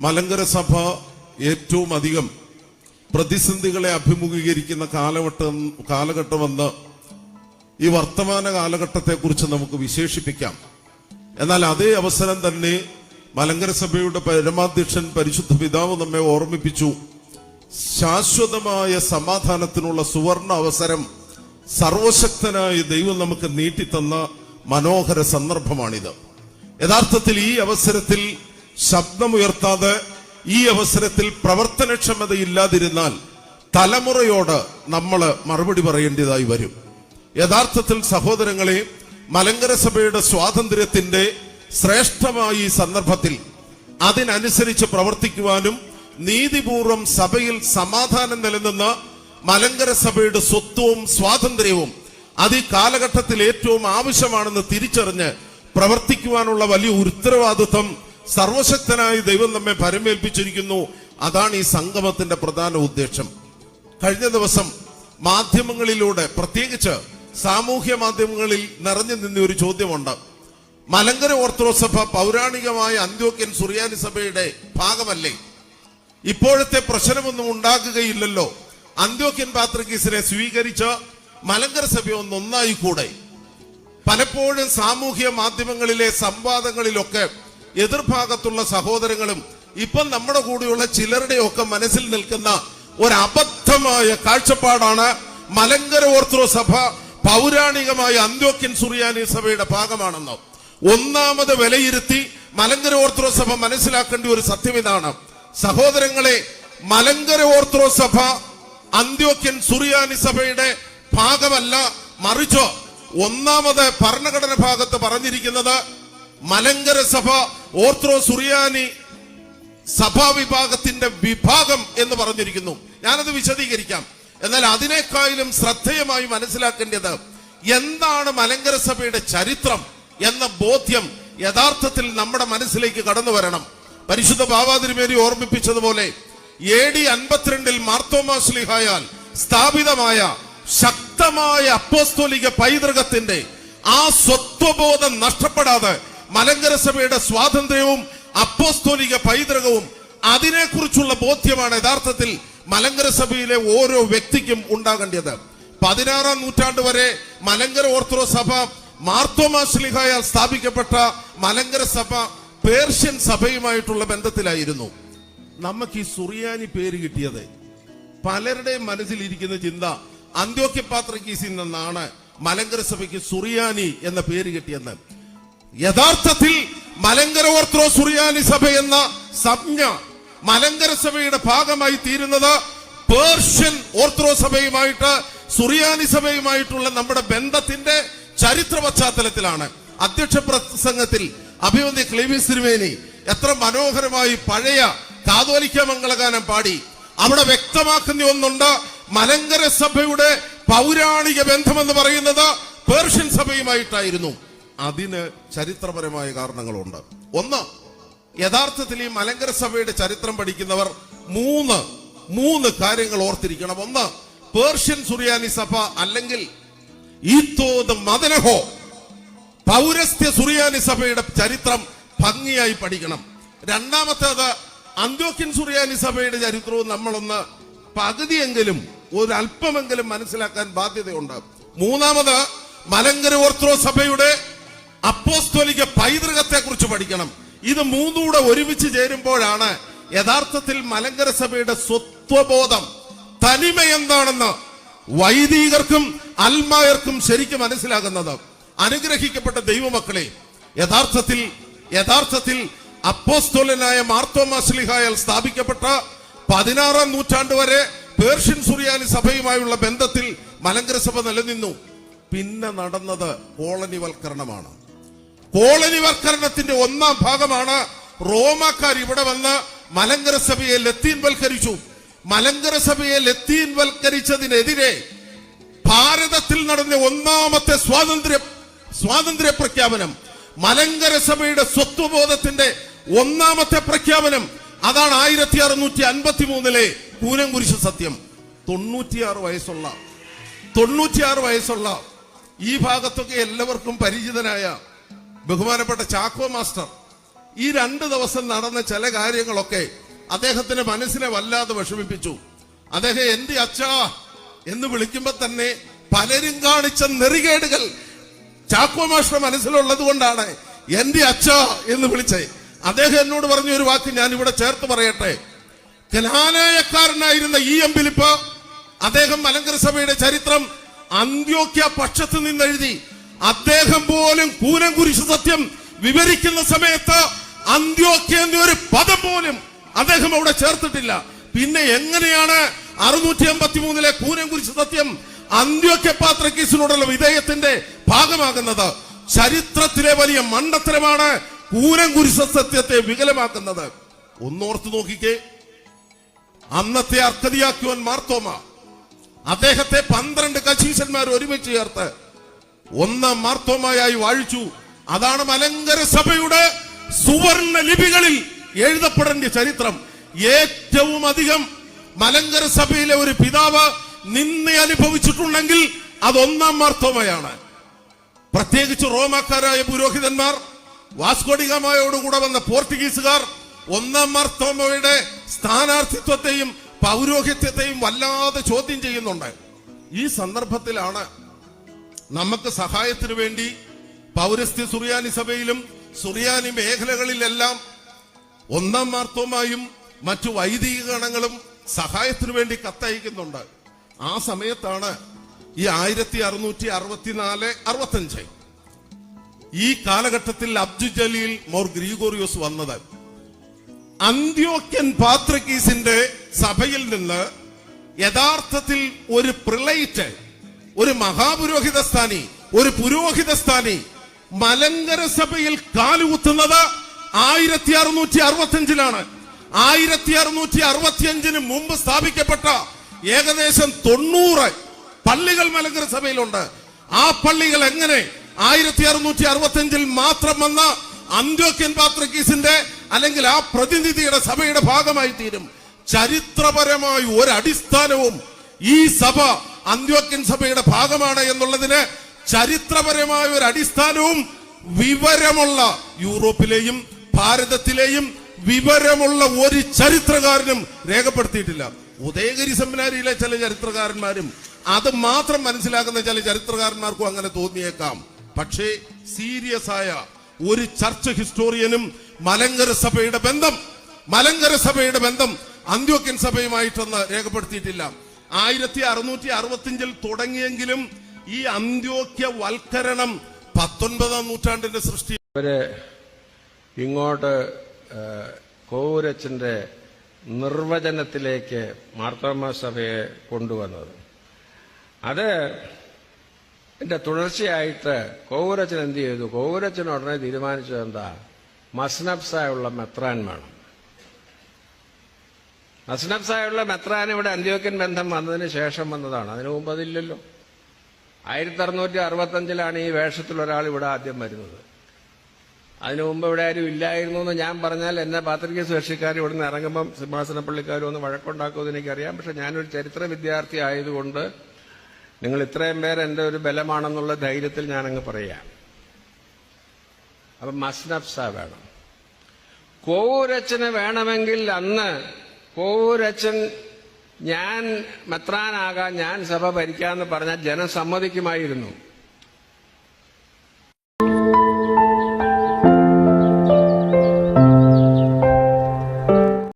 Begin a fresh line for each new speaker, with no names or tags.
മലങ്കര സഭ ഏറ്റവും അധികം പ്രതിസന്ധികളെ അഭിമുഖീകരിക്കുന്ന കാലഘട്ടം കാലഘട്ടമെന്ന് ഈ വർത്തമാന കാലഘട്ടത്തെക്കുറിച്ച് നമുക്ക് വിശേഷിപ്പിക്കാം. എന്നാൽ അതേ അവസരം തന്നെ മലങ്കര സഭയുടെ പരമാധ്യക്ഷൻ പരിശുദ്ധ പിതാവ് നമ്മെ ഓർമ്മിപ്പിച്ചു. ശാശ്വതമായ സമാധാനത്തിനുള്ള സുവർണ അവസരം സർവശക്തനായ ദൈവം നമുക്ക് നീട്ടിത്തന്ന മനോഹര സന്ദർഭമാണിത്. യഥാർത്ഥത്തിൽ ഈ അവസരത്തിൽ ശബ്ദമുയർത്താതെ ഈ അവസരത്തിൽ പ്രവർത്തനക്ഷമതയില്ലാതിരുന്നാൽ തലമുറയോട് നമ്മൾ മറുപടി പറയേണ്ടതായി വരും. യഥാർത്ഥത്തിൽ സഹോദരങ്ങളെ മലങ്കര സഭയുടെ സ്വാതന്ത്ര്യത്തിന്റെ ശ്രേഷ്ഠമായ ഈ സന്ദർഭത്തിൽ അതിനനുസരിച്ച് പ്രവർത്തിക്കുവാനും നീതിപൂർവം സഭയിൽ സമാധാനം നിലനിന്ന മലങ്കര സഭയുടെ സ്വത്വവും സ്വാതന്ത്ര്യവും അത് ഈ കാലഘട്ടത്തിൽ ഏറ്റവും ആവശ്യമാണെന്ന് തിരിച്ചറിഞ്ഞ് പ്രവർത്തിക്കുവാനുള്ള വലിയ ഉത്തരവാദിത്വം സർവശക്തനായ ദൈവം നമ്മെ പരമേൽപ്പിച്ചിരിക്കുന്നു അതാണ് ഈ സംഗമത്തിന്റെ പ്രധാന ഉദ്ദേശം. കഴിഞ്ഞ ദിവസം മാധ്യമങ്ങളിലൂടെ പ്രത്യേകിച്ച് സാമൂഹ്യ മാധ്യമങ്ങളിൽ നിറഞ്ഞു നിന്ന ഒരു ചോദ്യമുണ്ട്. മലങ്കര ഓർത്തഡോക്സ് സഭ പൗരാണികമായ അന്ത്യോക്യൻ സുറിയാനി സഭയുടെ ഭാഗമല്ലേ? ഇപ്പോഴത്തെ പ്രശ്നമൊന്നും ഉണ്ടാകുകയില്ലല്ലോ. അന്ത്യോക്യൻ പാത്രികീസിനെ സ്വീകരിച്ച മലങ്കര സഭ ഒന്ന് ഒന്നായി കൂടെ. പലപ്പോഴും സാമൂഹ്യ മാധ്യമങ്ങളിലെ സംവാദങ്ങളിലൊക്കെ എതിർഭാഗത്തുള്ള സഹോദരങ്ങളും ഇപ്പം നമ്മുടെ കൂടെയുള്ള ചിലരുടെയൊക്കെ മനസ്സിൽ നിൽക്കുന്ന ഒരു അബദ്ധമായ കാഴ്ചപ്പാടാണ് മലങ്കര ഓർത്തഡോക്സ് സഭ പൗരാണികമായ അന്ത്യോക്യൻ സുറിയാനി സഭയുടെ ഭാഗമാണെന്ന്. ഒന്നാമത് വിലയിരുത്തി മലങ്കര ഓർത്തഡോക്സ് സഭ മനസ്സിലാക്കേണ്ട ഒരു സത്യം ഇതാണ് സഹോദരങ്ങളെ മലങ്കര ഓർത്തഡോക്സ് സഭ അന്ത്യോക്യൻ സുറിയാനി സഭയുടെ ഭാഗമല്ല മറിച്ചോ ഒന്നാമത് ഭരണഘടന ഭാഗത്ത് പറഞ്ഞിരിക്കുന്നത് മലങ്കര സഭ ഓർത്രോ സുറിയാനി സഭാ വിഭാഗത്തിന്റെ വിഭാഗം എന്ന് പറഞ്ഞിരിക്കുന്നു. ഞാനത് വിശദീകരിക്കാം. എന്നാൽ അതിനേക്കാളും ശ്രദ്ധേയമായി മനസ്സിലാക്കേണ്ടത് എന്താണ് മലങ്കര സഭയുടെ ചരിത്രം എന്ന ബോധ്യം യഥാർത്ഥത്തിൽ നമ്മുടെ മനസ്സിലേക്ക് കടന്നു വരണം. പരിശുദ്ധ ബാബാതിരുമേരി ഓർമ്മിപ്പിച്ചതുപോലെ എ ഡി അൻപത്തിരണ്ടിൽ മാർത്തോമാസ്ലിഹായാൽ സ്ഥാപിതമായ ശക്തമായ അപ്പോസ്തോലിക പൈതൃകത്തിന്റെ ആ സ്വത്വബോധം നഷ്ടപ്പെടാതെ മലങ്കര സഭയുടെ സ്വാതന്ത്ര്യവും അപ്പോസ്തോലിക പൈതൃകവും അതിനെക്കുറിച്ചുള്ള ബോധ്യമാണ് യഥാർത്ഥത്തിൽ മലങ്കര സഭയിലെ ഓരോ വ്യക്തിക്കും ഉണ്ടാകേണ്ടത്. പതിനാറാം നൂറ്റാണ്ട് വരെ മലങ്കര ഓർത്തഡോക്സ് സഭ മാർത്തോമാശ്ലിഹായാൽ സ്ഥാപിക്കപ്പെട്ട മലങ്കര സഭ പേർഷ്യൻ സഭയുമായിട്ടുള്ള ബന്ധത്തിലായിരുന്നു. നമുക്ക് ഈ സുറിയാനി പേര് കിട്ടിയത്. പലരുടെയും മനസ്സിലിരിക്കുന്ന ചിന്ത അന്ത്യോക്യ പാത്രക്കീസിൽ നിന്നാണ് മലങ്കര സഭയ്ക്ക് സുറിയാനി എന്ന പേര് കിട്ടിയെന്ന്. യഥാർത്ഥത്തിൽ മലങ്കര ഓർത്തോ സുറിയാനി സഭ എന്ന സംജ്ഞ മലങ്കര സഭയുടെ ഭാഗമായി തീരുന്നത് പേർഷ്യൻ ഓർത്തോ സഭയുമായിട്ട് സുറിയാനി സഭയുമായിട്ടുള്ള നമ്മുടെ ബന്ധത്തിന്റെ ചരിത്ര പശ്ചാത്തലത്തിലാണ്. അധ്യക്ഷ പ്രസംഗത്തിൽ അഭിമന്യ ക്ലീവിസ് തിരുമേനി എത്ര മനോഹരമായി പഴയ കാതോലിക്ക മംഗളഗാനം പാടി. അവിടെ വ്യക്തമാക്കുന്ന ഒന്നുണ്ട്. മലങ്കര സഭയുടെ പൗരാണിക ബന്ധമെന്ന് പറയുന്നത് പേർഷ്യൻ സഭയുമായിട്ടായിരുന്നു. അതിന് ചരിത്രപരമായ കാരണങ്ങളുണ്ട്. ഒന്ന് യഥാർത്ഥത്തിൽ ഈ മലങ്കര സഭയുടെ ചരിത്രം പഠിക്കുന്നവർ മൂന്ന് മൂന്ന് കാര്യങ്ങൾ ഓർത്തിരിക്കണം. ഒന്ന് പേർഷ്യൻ സുറിയാനി സഭ അല്ലെങ്കിൽ മദനഹോ പൗരസ്ത്യ സുറിയാനി സഭയുടെ ചരിത്രം ഭംഗിയായി പഠിക്കണം. രണ്ടാമത്തേത് അന്ത്യോക്യൻ സുറിയാനി സഭയുടെ ചരിത്രവും നമ്മളൊന്ന് പകുതിയെങ്കിലും ഒരല്പമെങ്കിലും മനസ്സിലാക്കാൻ ബാധ്യതയുണ്ട് മൂന്നാമത് മലങ്കര ഓർത്തഡോക്സ് സഭയുടെ അപ്പോസ്തോലിക പൈതൃകത്തെ കുറിച്ച് പഠിക്കണം. ഇത് മൂന്നൂടെ ഒരുമിച്ച് ചേരുമ്പോഴാണ് യഥാർത്ഥത്തിൽ മലങ്കര സഭയുടെ സ്വത്വബോധം. തനിമ എന്താണെന്ന് വൈദികർക്കും അൽമായർക്കും ശരിക്കും മനസ്സിലാകുന്നത്. അനുഗ്രഹിക്കപ്പെട്ട ദൈവമക്കളെ യഥാർത്ഥത്തിൽ യഥാർത്ഥത്തിൽ അപ്പോസ്തോലനായ മാർത്തോമാസ്ലിഹായാൽ സ്ഥാപിക്കപ്പെട്ട പതിനാറാം നൂറ്റാണ്ട് വരെ പേർഷ്യൻ സുറിയാനി സഭയുമായുള്ള ബന്ധത്തിൽ മലങ്കര സഭ നിലനിന്നു. പിന്നെ നടന്നത് കോളനിവൽക്കരണമാണ്. കോളനിവൽക്കരണത്തിന്റെ ഒന്നാം ഭാഗമാണ് റോമാക്കാർ ഇവിടെ വന്ന് മലങ്കര സഭയെ ലത്തീൻവൽക്കരിച്ചു. മലങ്കര സഭയെ ലത്തീൻവൽക്കരിച്ചതിനെതിരെ ഭാരതത്തിൽ നടന്ന ഒന്നാമത്തെ സ്വാതന്ത്ര്യ സ്വാതന്ത്ര്യ പ്രഖ്യാപനം മലങ്കര സഭയുടെ സ്വത്വബോധത്തിന്റെ ഒന്നാമത്തെ പ്രഖ്യാപനം. അതാണ് ആയിരത്തി അറുന്നൂറ്റി അൻപത്തി മൂന്നിലെ കൂനംകുരിശ് സത്യം. തൊണ്ണൂറ്റിയാറ് വയസ്സുള്ള തൊണ്ണൂറ്റിയാറ് വയസ്സുള്ള ഈ ഭാഗത്തൊക്കെ എല്ലാവർക്കും പരിചിതനായ ബഹുമാനപ്പെട്ട ചാക്കോ മാസ്റ്റർ. ഈ രണ്ട് ദിവസം നടന്ന ചില കാര്യങ്ങളൊക്കെ അദ്ദേഹത്തിന്റെ മനസ്സിനെ വല്ലാതെ വിഷമിപ്പിച്ചു. അദ്ദേഹം എന്റെ അച്ഛാ എന്ന് വിളിക്കുമ്പോ തന്നെ പലരും കാണിച്ച നെറികേടുകൾ ചാക്കോ മാസ്റ്റർ മനസ്സിലുള്ളത് കൊണ്ടാണ്. എന്റെ അച്ഛ എന്ന് വിളിച്ചേ അദ്ദേഹം എന്നോട് പറഞ്ഞ ഒരു വാക്ക് ഞാൻ ഇവിടെ ചേർത്ത് പറയട്ടെ. കലാലയക്കാരനായിരുന്ന ഇ എം ഫിലിപ്പ് അദ്ദേഹം മലങ്കര സഭയുടെ ചരിത്രം അന്ത്യോക്യ പക്ഷത്ത് നിന്നെഴുതി അദ്ദേഹം പോലും കൂനം കുരിശു സത്യം വിവരിക്കുന്ന സമയത്ത് അന്ത്യോക്യ എന്നൊരു പദം പോലും അദ്ദേഹം അവിടെ ചേർത്തിട്ടില്ല. പിന്നെ എങ്ങനെയാണ് അറുന്നൂറ്റി എൺപത്തി മൂന്നിലെ കൂനം കുരിശു സത്യം അന്ത്യോക്യ പാത്രക്കീസിനോടുള്ള വിധേയത്തിന്റെ ഭാഗമാകുന്നത്? ചരിത്രത്തിലെ വലിയ മണ്ടത്തരമാണ് കൂനം കുരിശ സത്യത്തെ വികലമാക്കുന്നത്. ഒന്നോർത്ത് നോക്കിക്കേ. അന്നത്തെ അർക്കതിയാക്കുവൻ മാർത്തോമ. അദ്ദേഹത്തെ പന്ത്രണ്ട് കശീശന്മാർ ഒരുമിച്ച് ചേർത്ത് ഒന്നാം മാർത്തോമയായി വാഴിച്ചു. അതാണ് മലങ്കര സഭയുടെ സുവർണ ലിപികളിൽ എഴുതപ്പെടേണ്ട ചരിത്രം. ഏറ്റവും അധികം മലങ്കര സഭയിലെ ഒരു പിതാവ് നിന്നെ അനുഭവിച്ചിട്ടുണ്ടെങ്കിൽ അത് ഒന്നാം മാർത്തോമയാണ്. പ്രത്യേകിച്ച് റോമാക്കാരായ പുരോഹിതന്മാർ വാസ്കോഡിഗാമയോടുകൂടെ വന്ന പോർച്ചുഗീസുകാർ ഒന്നാം മാർത്തോമയുടെ സ്ഥാനാർത്ഥിത്വത്തെയും പൗരോഹിത്യത്തെയും വല്ലാതെ ചോദ്യം ചെയ്യുന്നുണ്ട്. ഈ സന്ദർഭത്തിലാണ് നമുക്ക് സഹായത്തിനു വേണ്ടി പൗരസ്ത്യ സുറിയാനി സഭയിലും സുറിയാനി മേഖലകളിലെല്ലാം ഒന്നാം മാർത്തോമായും മറ്റു വൈദിക ഗണങ്ങളും സഹായത്തിനു വേണ്ടി കത്തയക്കുന്നുണ്ട്. ആ സമയത്താണ് ഈ ആയിരത്തി അറുന്നൂറ്റി അറുപത്തിനാല് അറുപത്തഞ്ച് ഈ കാലഘട്ടത്തിൽ അബ്ദു ജലീൽ മോർ ഗ്രീഗോറിയോസ് വന്നത്. അന്ത്യോക്യൻ പാത്രക്കീസിന്റെ സഭയിൽ നിന്ന് യഥാർത്ഥത്തിൽ ഒരു പ്രിളയിറ്റ് ഒരു മഹാപുരോഹിത സ്ഥാനി ഒരു പുരോഹിത സ്ഥാനി മലങ്കര സഭയിൽ കാലുകുത്തുന്നത് ആയിരത്തി അറുന്നൂറ്റി അറുപത്തിയഞ്ചിലാണ് ആയിരത്തി അറുന്നൂറ്റി അറുപത്തിയഞ്ചിന് മുമ്പ് സ്ഥാപിക്കപ്പെട്ട ഏകദേശം തൊണ്ണൂറ് പള്ളികൾ മലങ്കര സഭയിലുണ്ട്. ആ പള്ളികൾ എങ്ങനെ ആയിരത്തി അറുന്നൂറ്റി അറുപത്തിയഞ്ചിൽ മാത്രം വന്ന അന്ത്യോക്യൻ പാത്രക്കീസിന്റെ അല്ലെങ്കിൽ ആ പ്രതിനിധിയുടെ സഭയുടെ ഭാഗമായി തീരും. ചരിത്രപരമായി ഒരു അടിസ്ഥാനവും ഈ സഭ അന്ത്യോക്യൻ സഭയുടെ ഭാഗമാണ് എന്നുള്ളതിന് ചരിത്രപരമായ ഒരു അടിസ്ഥാനവും വിവരമുള്ള യൂറോപ്പിലെയും ഭാരതത്തിലെയും വിവരമുള്ള ഒരു ചരിത്രകാരനും രേഖപ്പെടുത്തിയിട്ടില്ല. ഉദയഗിരി സെമിനാരിയിലെ ചില ചരിത്രകാരന്മാരും അത് മാത്രം മനസ്സിലാക്കുന്ന ചില ചരിത്രകാരന്മാർക്കും അങ്ങനെ തോന്നിയേക്കാം. പക്ഷേ സീരിയസ് ആയ ഒരു ചർച്ച് ഹിസ്റ്റോറിയനും മലങ്കര സഭയുടെ ബന്ധം മലങ്കര സഭയുടെ ബന്ധം അന്ത്യോക്യൻ സഭയുമായിട്ടൊന്ന് രേഖപ്പെടുത്തിയിട്ടില്ല. ആയിരത്തി അറുന്നൂറ്റി അറുപത്തിയഞ്ചിൽ തുടങ്ങിയെങ്കിലും ഈ അന്ത്യോക്യ വൽക്കരണം പത്തൊൻപതാം നൂറ്റാണ്ടിന്റെ സൃഷ്ടി
അവർ ഇങ്ങോട്ട് കോവൂരച്ചന്റെ നിർവചനത്തിലേക്ക് മാർത്തോമ സഭയെ കൊണ്ടുവന്നത്. അത് എന്റെ തുടർച്ചയായിട്ട് കോവൂരച്ചൻ എന്ത് ചെയ്തു? കോവൂരച്ചൻ ഉടനെ തീരുമാനിച്ചത് എന്താ? മസ്നബ്സായുള്ള മെത്രാൻ വേണം. മസ്നബ്സായുള്ള മെത്രാൻ ഇവിടെ അന്ത്യോക്യൻ ബന്ധം വന്നതിന് ശേഷം വന്നതാണ്. അതിനു മുമ്പ് അതില്ലല്ലോ. ആയിരത്തി അറുന്നൂറ്റി അറുപത്തഞ്ചിലാണ് ഈ വേഷത്തിൽ ഒരാൾ ഇവിടെ ആദ്യം വരുന്നത്. അതിനു മുമ്പ് ഇവിടെ ആരും ഇല്ലായിരുന്നു എന്ന് ഞാൻ പറഞ്ഞാൽ എന്നെ പാത്രിക സുരക്ഷക്കാർ ഇവിടെ നിന്ന് ഇറങ്ങുമ്പം സിംഹാസന പള്ളിക്കാരും ഒന്ന് വഴക്കുണ്ടാക്കുമെന്ന് എനിക്കറിയാം. പക്ഷെ ഞാനൊരു ചരിത്ര വിദ്യാർത്ഥി ആയതുകൊണ്ട് നിങ്ങൾ ഇത്രയും പേര് എന്റെ ഒരു ബലമാണെന്നുള്ള ധൈര്യത്തിൽ ഞാനങ്ങ് പറയാം. അപ്പം മസ്നഫ്സ വേണം. കോവൂരച്ചന് വേണമെങ്കിൽ അന്ന് കോവൂരച്ചൻ ഞാൻ മെത്രാനാകാൻ ഞാൻ സഭ ഭരിക്കാന്ന് പറഞ്ഞാൽ ജനം സമ്മതിക്കുമായിരുന്നു.